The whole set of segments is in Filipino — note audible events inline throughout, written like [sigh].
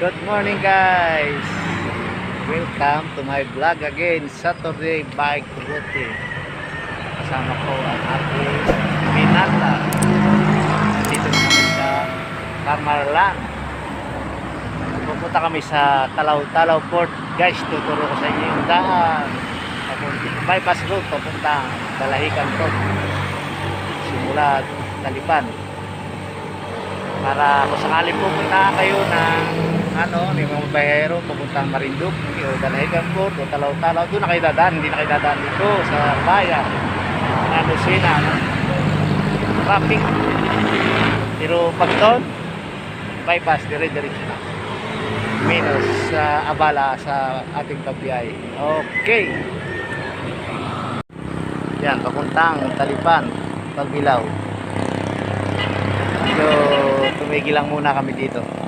Good morning guys! Welcome to my vlog again, Saturday Bike Route. Kasama ko ang ating Minata. Dito na kami sa Camarlan. Pupunta kami sa Talaw-Talaw Port. Guys, tuturo ko sa inyo yung daan. Bypass road, papunta Dalahican Port. Simula Talipan para kung sakali pupunta kayo ng ano, may mga bayero pupuntang Marinduque o Dalahigan Port o Talaw-Talaw. Doon na hindi na dito sa bayan. Na Lucena no? traffic. Pero pag doon bypass, dire-diretso na. Minus sa abala sa ating pagbiyahe okay. Yan, papuntang Talipan Pagbilaw So, tumigil lang muna kami dito.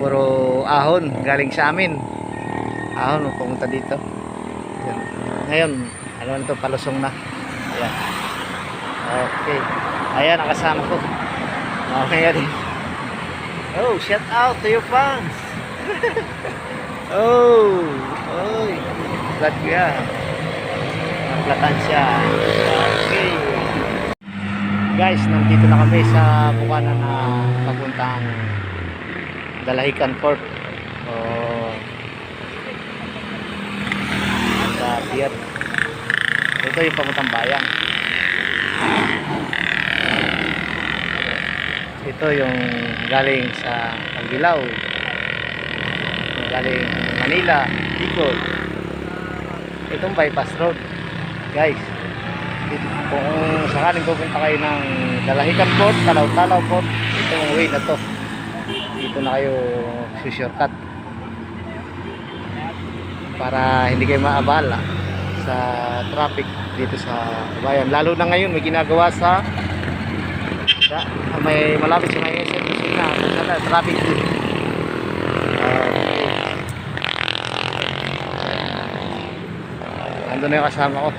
Puro ahon galing sa amin. Ahon pumunta dito. Yan. Ngayon, ano na to, palusong na. Ayan. Okay. Ayan, ang kasama ko. Okay din. Oh, shout out to your fans. [laughs] oh, oy. Glad ko yan. Naglatan siya. Okay guys, nandito na kami sa bukanan na papuntang Dalahican Port o sa pier ito yung papuntang bayan ito yung galing sa Pagbilaw yung galing Manila Bicol. Itong bypass road. Guys kung sakaling pupunta kayo ng Dalahican Port, Talaw-Talaw Port, itong way na to. Dito na kayo shortcut para hindi kayo maabala sa traffic dito sa bayan. Lalo na ngayon may ginagawa sa, sa may malapit sa may SM sa traffic din. Uh, Ando na yung kasama ko.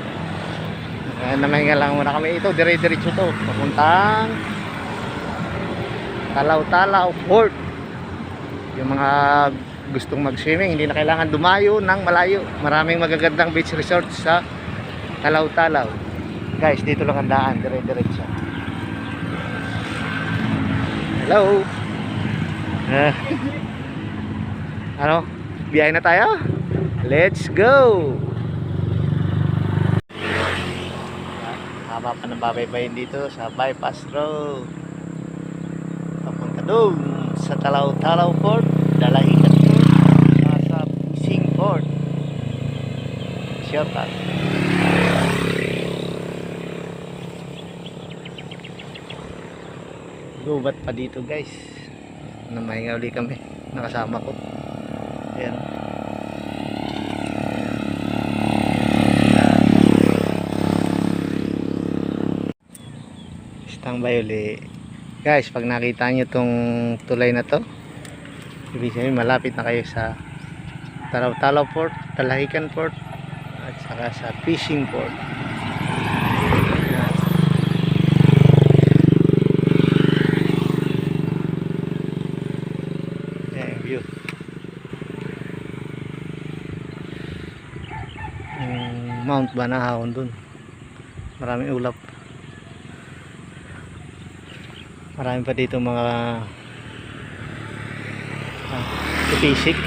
Ayan, namahinga lang muna kami. Ito, dire-diretso to. Papuntang Talaw-Talaw Port. Yung mga gustong mag-swimming, hindi na kailangan dumayo ng malayo. Maraming magagandang beach resort sa Talaw-Talaw. Guys, dito lang ang daan, dire-diretso. Hello. Ah. ano? Biyahe na tayo? Let's go! haba pa ng babaybayin dito sa bypass road doon sa Talaw-Talaw Port Dalahican Port sa Fishing Port shortcut gubat pa dito guys. Namahinga uli kami. Nakasama ko. Ayan. Standby uli guys pag nakita nyo tong tulay na to ibig sabihin malapit na kayo sa Talaw-Talaw Port, Talahican Port at saka sa Fishing Port. Yan yung view. Yung Mount Banahon dun. Maraming ulap marami pa dito mga ah, tupisik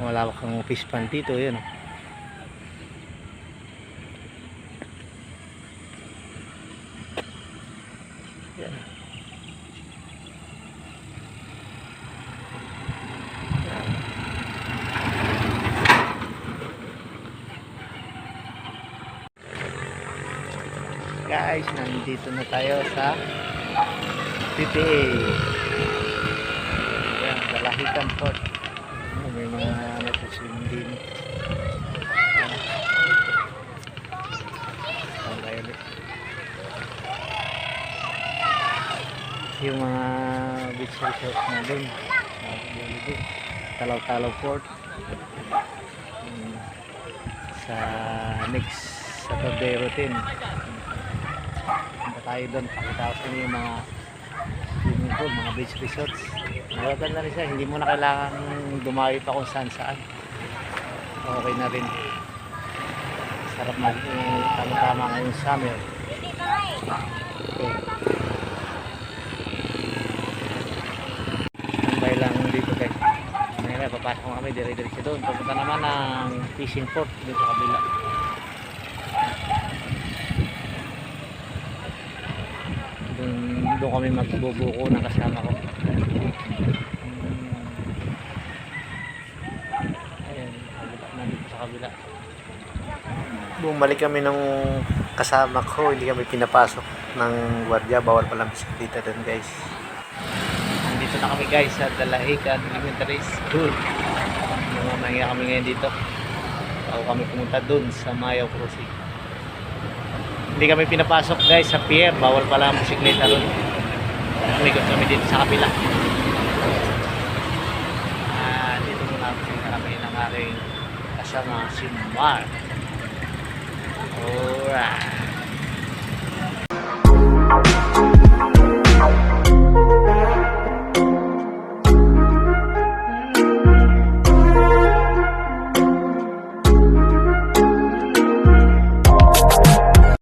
wala kang fish pan dito yun guys nandito na tayo sa PPA yan Dalahican Port Ayan, may mga nagsuswim din Ayan. Ayan yung mga beach resort na dun. Talaw-Talaw Port sa next Saturday routine tayo doon. Pakita ko sa inyo yung mga swimming pool, mga beach resorts. Magaganda rin siya. Hindi mo na kailangan dumayo pa kung saan saan. Okay na rin. Sarap mag eh, tama-tama ngayong summer. Okay. Tambay lang dito guys. Ngayon papasok kami dire-diretso doon. Pupunta naman ng fishing port dito sa kabila. Doon, doon kami magbubuko ng kasama ko. Hmm. Kabila, nandito sa kabila. Bumalik kami ng kasama ko, hindi kami pinapasok ng gwardiya, bawal pala bisikleta doon guys. Nandito na kami guys sa Dalahican Elementary School. Mamaya kami ngayon dito. Bago kami pumunta doon sa Mayaw Crossing. Hindi kami pinapasok guys sa pier, bawal pala ang bisikleta doon. Umikot kami dito sa kabila. Ah, dito muna kami ng aking kasama si Mark. Alright.